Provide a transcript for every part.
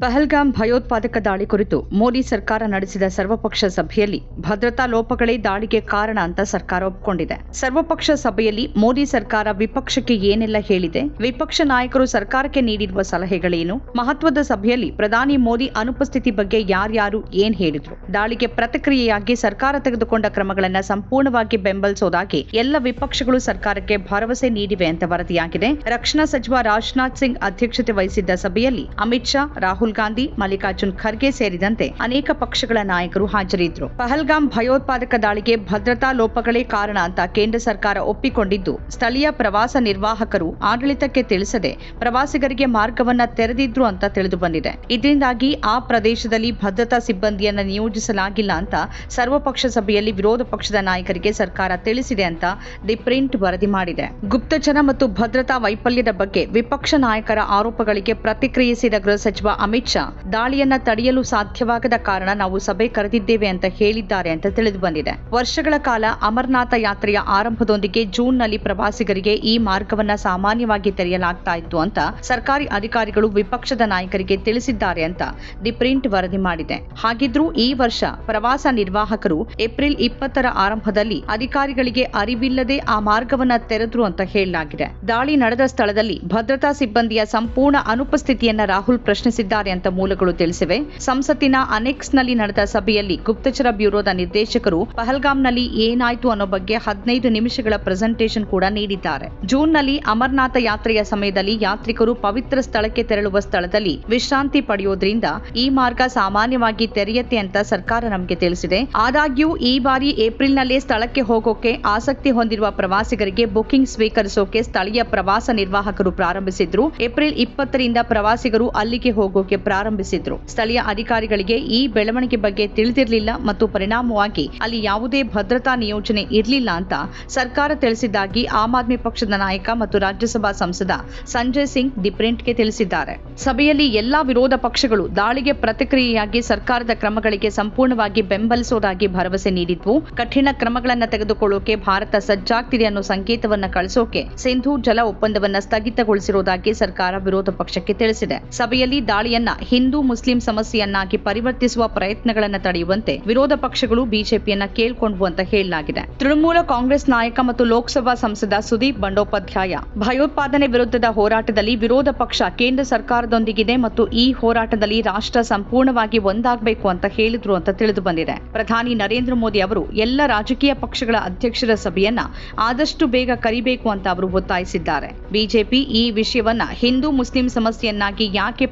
ಪಹಲ್ಗಾಮ್ ಭಯೋತ್ಪಾದಕ ದಾಳಿ ಕುರಿತು ಮೋದಿ ಸರ್ಕಾರ ನಡೆಸಿದ ಸರ್ವಪಕ್ಷ ಸಭೆಯಲ್ಲಿ ಭದ್ರತಾ ಲೋಪಗಳೇ ದಾಳಿಗೆ ಕಾರಣ ಅಂತ ಸರ್ಕಾರ ಒಪ್ಪಿಕೊಂಡಿದೆ ಸರ್ವಪಕ್ಷ ಸಭೆಯಲ್ಲಿ ಮೋದಿ ಸರ್ಕಾರ ವಿಪಕ್ಷಕ್ಕೆ ಏನೆಲ್ಲ ಹೇಳಿದೆ. ವಿಪಕ್ಷ ನಾಯಕರು ಸರ್ಕಾರಕ್ಕೆ ನೀಡಿರುವ ಸಲಹೆಗಳೇನು? ಮಹತ್ವದ ಸಭೆಯಲ್ಲಿ ಪ್ರಧಾನಿ ಮೋದಿ ಅನುಪಸ್ಥಿತಿ ಬಗ್ಗೆ ಯಾರ್ಯಾರು ಏನ್ ಹೇಳಿದ್ರು? ದಾಳಿಗೆ ಪ್ರತಿಕ್ರಿಯೆಯಾಗಿ ಸರ್ಕಾರ ತೆಗೆದುಕೊಂಡ ಕ್ರಮಗಳನ್ನು ಸಂಪೂರ್ಣವಾಗಿ ಬೆಂಬಲಿಸೋದಾಗಿ ಎಲ್ಲ ವಿಪಕ್ಷಗಳು ಸರ್ಕಾರಕ್ಕೆ ಭರವಸೆ ನೀಡಿವೆ ಅಂತ ವರದಿಯಾಗಿದೆ. ರಕ್ಷಣಾ ಸಚಿವ ರಾಜನಾಥ್ ಸಿಂಗ್ ಅಧ್ಯಕ್ಷತೆ ವಹಿಸಿದ್ದ ಸಭೆಯಲ್ಲಿ ಅಮಿತ್ ಶಾ, ರಾಹುಲ್ ಗಾಂಧಿ, ಮಲ್ಲಿಕಾರ್ಜುನ್ ಖರ್ಗೆ ಸೇರಿದಂತೆ ಅನೇಕ ಪಕ್ಷಗಳ ನಾಯಕರು ಹಾಜರಿದ್ದರು. ಪಹಲ್ಗಾಮ್ ಭಯೋತ್ಪಾದಕ ದಾಳಿಗೆ ಭದ್ರತಾ ಲೋಪಗಳೇ ಕಾರಣ ಅಂತ ಕೇಂದ್ರ ಸರ್ಕಾರ ಒಪ್ಪಿಕೊಂಡಿದ್ದು, ಸ್ಥಳೀಯ ಪ್ರವಾಸ ನಿರ್ವಾಹಕರು ಆಡಳಿತಕ್ಕೆ ತಿಳಿಸದೆ ಪ್ರವಾಸಿಗರಿಗೆ ಮಾರ್ಗವನ್ನ ತೆರೆದಿದ್ರು ಅಂತ ತಿಳಿದು ಬಂದಿದೆ ಇದರಿಂದಾಗಿ ಆ ಪ್ರದೇಶದಲ್ಲಿ ಭದ್ರತಾ ಸಿಬ್ಬಂದಿಯನ್ನ ನಿಯೋಜಿಸಲಾಗಿಲ್ಲ ಅಂತ ಸರ್ವಪಕ್ಷ ಸಭೆಯಲ್ಲಿ ವಿರೋಧ ಪಕ್ಷದ ನಾಯಕರಿಗೆ ಸರ್ಕಾರ ತಿಳಿಸಿದೆ ಅಂತ ದಿ ಪ್ರಿಂಟ್ ವರದಿ ಮಾಡಿದೆ. ಗುಪ್ತಚರ ಮತ್ತು ಭದ್ರತಾ ವೈಫಲ್ಯದ ಬಗ್ಗೆ ವಿಪಕ್ಷ ನಾಯಕರ ಆರೋಪಗಳಿಗೆ ಪ್ರತಿಕ್ರಿಯಿಸಿದ ಗೃಹ ಸಚಿವ ಅಮಿತ್ ಶಾ, ದಾಳಿಯನ್ನ ತಡೆಯಲು ಸಾಧ್ಯವಾಗದ ಕಾರಣ ನಾವು ಸಭೆ ಕರೆದಿದ್ದೇವೆ ಅಂತ ಹೇಳಿದ್ದಾರೆ ಅಂತ ತಿಳಿದು ಬಂದಿದೆ. ವರ್ಷಗಳ ಕಾಲ ಅಮರನಾಥ ಯಾತ್ರೆಯ ಆರಂಭದೊಂದಿಗೆ ಜೂನ್ನಲ್ಲಿ ಪ್ರವಾಸಿಗರಿಗೆ ಈ ಮಾರ್ಗವನ್ನ ಸಾಮಾನ್ಯವಾಗಿ ತೆರೆಯಲಾಗ್ತಾ ಇತ್ತು ಅಂತ ಸರ್ಕಾರಿ ಅಧಿಕಾರಿಗಳು ವಿಪಕ್ಷದ ನಾಯಕರಿಗೆ ತಿಳಿಸಿದ್ದಾರೆ ಅಂತ ದಿ ಪ್ರಿಂಟ್ ವರದಿ ಮಾಡಿದೆ. ಹಾಗಿದ್ರೂ ಈ ವರ್ಷ ಪ್ರವಾಸ ನಿರ್ವಾಹಕರು ಏಪ್ರಿಲ್ ಇಪ್ಪತ್ತರ ಆರಂಭದಲ್ಲಿ ಅಧಿಕಾರಿಗಳಿಗೆ ಅರಿವಿಲ್ಲದೆ ಆ ಮಾರ್ಗವನ್ನ ತೆರೆದ್ರು ಅಂತ ಹೇಳಲಾಗಿದೆ. ದಾಳಿ ನಡೆದ ಸ್ಥಳದಲ್ಲಿ ಭದ್ರತಾ ಸಿಬ್ಬಂದಿಯ ಸಂಪೂರ್ಣ ಅನುಪಸ್ಥಿತಿಯನ್ನ ರಾಹುಲ್ ಪ್ರಶ್ನಿಸಿದ್ದಾರೆ ಅಂತ ಮೂಲಗಳು ತಿಳಿಸಿವೆ. ಸಂಸತ್ತಿನ ಅನೆಕ್ಸ್ನಲ್ಲಿ ನಡೆದ ಸಭೆಯಲ್ಲಿ ಗುಪ್ತಚರ ಬ್ಯೂರೋದ ನಿರ್ದೇಶಕರು ಪಹಲ್ಗಾಮ್ನಲ್ಲಿ ಏನಾಯ್ತು ಅನ್ನೋ ಬಗ್ಗೆ ಹದಿನೈದು ನಿಮಿಷಗಳ ಪ್ರೆಸೆಂಟೇಷನ್ ಕೂಡ ನೀಡಿದ್ದಾರೆ. ಜೂನ್ನಲ್ಲಿ ಅಮರನಾಥ ಯಾತ್ರೆಯ ಸಮಯದಲ್ಲಿ ಯಾತ್ರಿಕರು ಪವಿತ್ರ ಸ್ಥಳಕ್ಕೆ ತೆರಳುವ ಸ್ಥಳದಲ್ಲಿ ವಿಶ್ರಾಂತಿ ಪಡೆಯೋದ್ರಿಂದ ಈ ಮಾರ್ಗ ಸಾಮಾನ್ಯವಾಗಿ ತೆರೆಯತ್ತೆ ಅಂತ ಸರ್ಕಾರ ನಮಗೆ ತಿಳಿಸಿದೆ. ಆದಾಗ್ಯೂ ಈ ಬಾರಿ ಏಪ್ರಿಲ್ನಲ್ಲೇ ಸ್ಥಳಕ್ಕೆ ಹೋಗೋಕೆ ಆಸಕ್ತಿ ಹೊಂದಿರುವ ಪ್ರವಾಸಿಗರಿಗೆ ಬುಕಿಂಗ್ ಸ್ವೀಕರಿಸೋಕೆ ಸ್ಥಳೀಯ ಪ್ರವಾಸ ನಿರ್ವಾಹಕರು ಪ್ರಾರಂಭಿಸಿದ್ರು. ಏಪ್ರಿಲ್ ಇಪ್ಪತ್ತರಿಂದ ಪ್ರವಾಸಿಗರು ಅಲ್ಲಿಗೆ ಹೋಗೋಕೆ ಪ್ರಾರಂಭಿಸಿದ್ರು. ಸ್ಥಳೀಯ ಅಧಿಕಾರಿಗಳಿಗೆ ಈ ಬೆಳವಣಿಗೆ ಬಗ್ಗೆ ತಿಳಿದಿರಲಿಲ್ಲ ಮತ್ತು ಪರಿಣಾಮವಾಗಿ ಅಲ್ಲಿ ಯಾವುದೇ ಭದ್ರತಾ ನಿಯೋಜನೆ ಇರಲಿಲ್ಲ ಅಂತ ಸರ್ಕಾರ ತಿಳಿಸಿದ್ದಾಗಿ ಆಮ್ ಆದ್ಮಿ ಪಕ್ಷದ ನಾಯಕ ಮತ್ತು ರಾಜ್ಯಸಭಾ ಸಂಸದ ಸಂಜಯ್ ಸಿಂಗ್ ದಿ ಪ್ರಿಂಟ್ಗೆ ತಿಳಿಸಿದ್ದಾರೆ. ಸಭೆಯಲ್ಲಿ ಎಲ್ಲಾ ವಿರೋಧ ಪಕ್ಷಗಳು ದಾಳಿಗೆ ಪ್ರತಿಕ್ರಿಯೆಯಾಗಿ ಸರ್ಕಾರದ ಕ್ರಮಗಳಿಗೆ ಸಂಪೂರ್ಣವಾಗಿ ಬೆಂಬಲಿಸುವುದಾಗಿ ಭರವಸೆ ನೀಡಿದ್ವು. ಕಠಿಣ ಕ್ರಮಗಳನ್ನು ತೆಗೆದುಕೊಳ್ಳೋಕೆ ಭಾರತ ಸಜ್ಜಾಗ್ತಿದೆ ಅನ್ನೋ ಸಂಕೇತವನ್ನ ಕಳಿಸೋಕೆ ಸಿಂಧೂ ಜಲ ಒಪ್ಪಂದವನ್ನ ಸ್ಥಗಿತಗೊಳಿಸಿರುವುದಾಗಿ ಸರ್ಕಾರ ವಿರೋಧ ಪಕ್ಷಕ್ಕೆ ತಿಳಿಸಿದೆ. ಸಭೆಯಲ್ಲಿ ದಾಳಿಯನ್ನ ಹಿಂದೂ ಮುಸ್ಲಿಂ ಸಮಸ್ಯೆಯನ್ನಾಗಿ ಪರಿವರ್ತಿಸುವ ಪ್ರಯತ್ನಗಳನ್ನು ತಡೆಯುವಂತೆ ವಿರೋಧ ಪಕ್ಷಗಳು ಬಿಜೆಪಿಯನ್ನ ಕೇಳ್ಕೊಂಡ್ವು ಅಂತ ಹೇಳಲಾಗಿದೆ. ತೃಣಮೂಲ ಕಾಂಗ್ರೆಸ್ ನಾಯಕ ಮತ್ತು ಲೋಕಸಭಾ ಸಂಸದ ಸುದೀಪ್ ಬಂಡೋಪಾಧ್ಯಾಯ ಭಯೋತ್ಪಾದನೆ ವಿರುದ್ಧದ ಹೋರಾಟದಲ್ಲಿ ವಿರೋಧ ಪಕ್ಷ ಕೇಂದ್ರ ಸರ್ಕಾರದೊಂದಿಗಿದೆ ಮತ್ತು ಈ ಹೋರಾಟದಲ್ಲಿ ರಾಷ್ಟ್ರ ಸಂಪೂರ್ಣವಾಗಿ ಒಂದಾಗಬೇಕು ಅಂತ ಹೇಳಿದ್ರು ಅಂತ ತಿಳಿದು ಬಂದಿದೆ. ಪ್ರಧಾನಿ ನರೇಂದ್ರ ಮೋದಿ ಅವರು ಎಲ್ಲ ರಾಜಕೀಯ ಪಕ್ಷಗಳ ಅಧ್ಯಕ್ಷರ ಸಭೆಯನ್ನ ಆದಷ್ಟು ಬೇಗ ಕರಿಬೇಕು ಅಂತ ಅವರು ಒತ್ತಾಯಿಸಿದ್ದಾರೆ. ಬಿಜೆಪಿ ಈ ವಿಷಯವನ್ನ ಹಿಂದೂ ಮುಸ್ಲಿಂ ಸಮಸ್ಯೆಯನ್ನಾಗಿ ಯಾಕೆ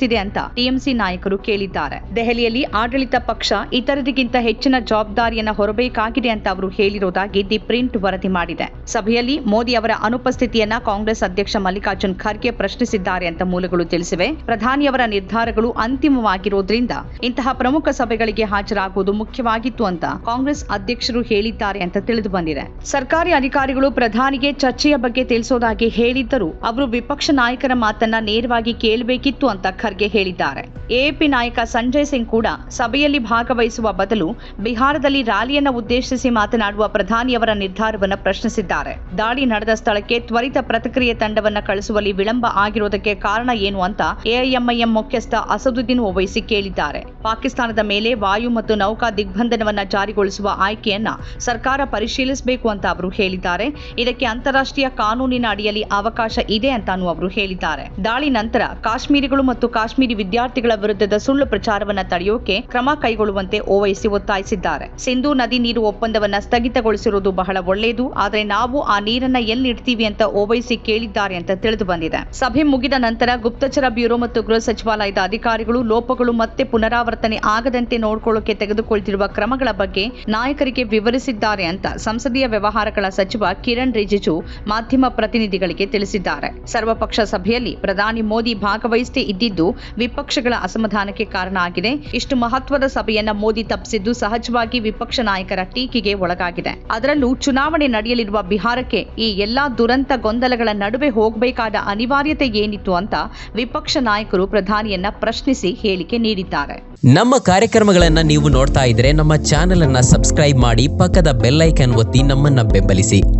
ಪರಿವರ್ತಿಸುತ್ತಿದೆ ಅಂತ ಟಿಎಂಸಿ ನಾಯಕರು ಕೇಳಿದ್ದಾರೆ. ದೆಹಲಿಯಲ್ಲಿ ಆಡಳಿತ ಪಕ್ಷ ಇತರರಿಗಿಂತ ಹೆಚ್ಚಿನ ಜವಾಬ್ದಾರಿಯನ್ನ ಹೊರಬೇಕಾಗಿದೆ ಅಂತ ಅವರು ಹೇಳಿರುವುದಾಗಿ ದಿ ಪ್ರಿಂಟ್ ವರದಿ ಮಾಡಿದೆ. ಸಭೆಯಲ್ಲಿ ಮೋದಿ ಅವರ ಅನುಪಸ್ಥಿತಿಯನ್ನ ಕಾಂಗ್ರೆಸ್ ಅಧ್ಯಕ್ಷ ಮಲ್ಲಿಕಾರ್ಜುನ್ ಖರ್ಗೆ ಪ್ರಶ್ನಿಸಿದ್ದಾರೆ ಅಂತ ಮೂಲಗಳು ತಿಳಿಸಿವೆ. ಪ್ರಧಾನಿಯವರ ನಿರ್ಧಾರಗಳು ಅಂತಿಮವಾಗಿರುವುದರಿಂದ ಇಂತಹ ಪ್ರಮುಖ ಸಭೆಗಳಿಗೆ ಹಾಜರಾಗುವುದು ಮುಖ್ಯವಾಗಿತ್ತು ಅಂತ ಕಾಂಗ್ರೆಸ್ ಅಧ್ಯಕ್ಷರು ಹೇಳಿದ್ದಾರೆ ಅಂತ ತಿಳಿದು ಬಂದಿದೆ. ಸರ್ಕಾರಿ ಅಧಿಕಾರಿಗಳು ಪ್ರಧಾನಿಗೆ ಚರ್ಚೆಯ ಬಗ್ಗೆ ತಿಳಿಸೋದಾಗಿ ಹೇಳಿದ್ದರೂ ಅವರು ವಿಪಕ್ಷ ನಾಯಕರ ಮಾತನ್ನ ನೇರವಾಗಿ ಕೇಳಬೇಕಿತ್ತು ಅಂತ ಹೇಳಿದ್ದಾರೆ. ಎಎಪಿ ನಾಯಕ ಸಂಜಯ್ ಸಿಂಗ್ ಕೂಡ ಸಭೆಯಲ್ಲಿ ಭಾಗವಹಿಸುವ ಬದಲು ಬಿಹಾರದಲ್ಲಿ ರ್ಯಾಲಿಯನ್ನು ಉದ್ದೇಶಿಸಿ ಮಾತನಾಡುವ ಪ್ರಧಾನಿಯವರ ನಿರ್ಧಾರವನ್ನು ಪ್ರಶ್ನಿಸಿದ್ದಾರೆ. ದಾಳಿ ನಡೆದ ಸ್ಥಳಕ್ಕೆ ತ್ವರಿತ ಪ್ರತಿಕ್ರಿಯೆ ತಂಡವನ್ನ ಕಳಿಸುವಲ್ಲಿ ವಿಳಂಬ ಆಗಿರುವುದಕ್ಕೆ ಕಾರಣ ಏನು ಅಂತ ಎಐಎಂಐಎಂ ಮುಖ್ಯಸ್ಥ ಅಸದುದ್ದೀನ್ ಓವೈಸಿ ಕೇಳಿದ್ದಾರೆ. ಪಾಕಿಸ್ತಾನದ ಮೇಲೆ ವಾಯು ಮತ್ತು ನೌಕಾ ದಿಗ್ಬಂಧನವನ್ನ ಜಾರಿಗೊಳಿಸುವ ಆಯ್ಕೆಯನ್ನ ಸರ್ಕಾರ ಪರಿಶೀಲಿಸಬೇಕು ಅಂತ ಅವರು ಹೇಳಿದ್ದಾರೆ. ಇದಕ್ಕೆ ಅಂತಾರಾಷ್ಟ್ರೀಯ ಕಾನೂನಿನ ಅಡಿಯಲ್ಲಿ ಅವಕಾಶ ಇದೆ ಅಂತಾನು ಅವರು ಹೇಳಿದ್ದಾರೆ. ದಾಳಿ ನಂತರ ಕಾಶ್ಮೀರಿಗಳು ಮತ್ತು ಕಾಶ್ಮೀರಿ ವಿದ್ಯಾರ್ಥಿಗಳ ವಿರುದ್ಧದ ಸುಳ್ಳು ಪ್ರಚಾರವನ್ನು ತಡೆಯೋಕೆ ಕ್ರಮ ಕೈಗೊಳ್ಳುವಂತೆ ಓವೈಸಿ ಒತ್ತಾಯಿಸಿದ್ದಾರೆ. ಸಿಂಧೂ ನದಿ ನೀರು ಒಪ್ಪಂದವನ್ನ ಸ್ಥಗಿತಗೊಳಿಸಿರುವುದು ಬಹಳ ಒಳ್ಳೆಯದು. ಆದರೆ ನಾವು ಆ ನೀರನ್ನ ಎಲ್ಲಿಡ್ತೀವಿ ಅಂತ ಓವೈಸಿ ಕೇಳಿದ್ದಾರೆ ಅಂತ ತಿಳಿದು ಬಂದಿದೆ. ಸಭೆ ಮುಗಿದ ನಂತರ ಗುಪ್ತಚರ ಬ್ಯೂರೋ ಮತ್ತು ಗೃಹ ಸಚಿವಾಲಯದ ಅಧಿಕಾರಿಗಳು ಲೋಪಗಳು ಮತ್ತೆ ಪುನರಾವರ್ತನೆ ಆಗದಂತೆ ನೋಡಿಕೊಳ್ಳೋಕೆ ತೆಗೆದುಕೊಳ್ತಿರುವ ಕ್ರಮಗಳ ಬಗ್ಗೆ ನಾಯಕರಿಗೆ ವಿವರಿಸಿದ್ದಾರೆ ಅಂತ ಸಂಸದೀಯ ವ್ಯವಹಾರಗಳ ಸಚಿವ ಕಿರಣ್ ರಿಜಿಜು ಮಾಧ್ಯಮ ಪ್ರತಿನಿಧಿಗಳಿಗೆ ತಿಳಿಸಿದ್ದಾರೆ. ಸರ್ವಪಕ್ಷ ಸಭೆಯಲ್ಲಿ ಪ್ರಧಾನಿ ಮೋದಿ ಭಾಗವಹಿಸದೇ ಇದ್ದಿದ್ದು ವಿಪಕ್ಷಗಳ ಅಸಮಾಧಾನಕ್ಕೆ ಕಾರಣ ಆಗಿದೆ. ಇಷ್ಟು ಮಹತ್ವದ ಸಭೆಯನ್ನ ಮೋದಿ ತಪ್ಪಿಸಿದ್ದು ಸಹಜವಾಗಿ ವಿಪಕ್ಷ ನಾಯಕರ ಟೀಕೆಗೆ ಒಳಗಾಗಿದೆ. ಅದರಲ್ಲೂ ಚುನಾವಣೆ ನಡೆಯಲಿರುವ ಬಿಹಾರಕ್ಕೆ ಈ ಎಲ್ಲಾ ದುರಂತ ಗೊಂದಲಗಳ ನಡುವೆ ಹೋಗಬೇಕಾದ ಅನಿವಾರ್ಯತೆ ಏನಿತ್ತು ಅಂತ ವಿಪಕ್ಷ ನಾಯಕರು ಪ್ರಧಾನಿಯನ್ನ ಪ್ರಶ್ನಿಸಿ ಹೇಳಿಕೆ ನೀಡಿದ್ದಾರೆ. ನಮ್ಮ ಕಾರ್ಯಕ್ರಮಗಳನ್ನ ನೀವು ನೋಡ್ತಾ ಇದ್ರೆ ನಮ್ಮ ಚಾನೆಲ್ ಅನ್ನ ಸಬ್ಸ್ಕ್ರೈಬ್ ಮಾಡಿ ಪಕ್ಕದ ಬೆಲ್ಲೈಕನ್ ಒತ್ತಿ ನಮ್ಮನ್ನ ಬೆಂಬಲಿಸಿ.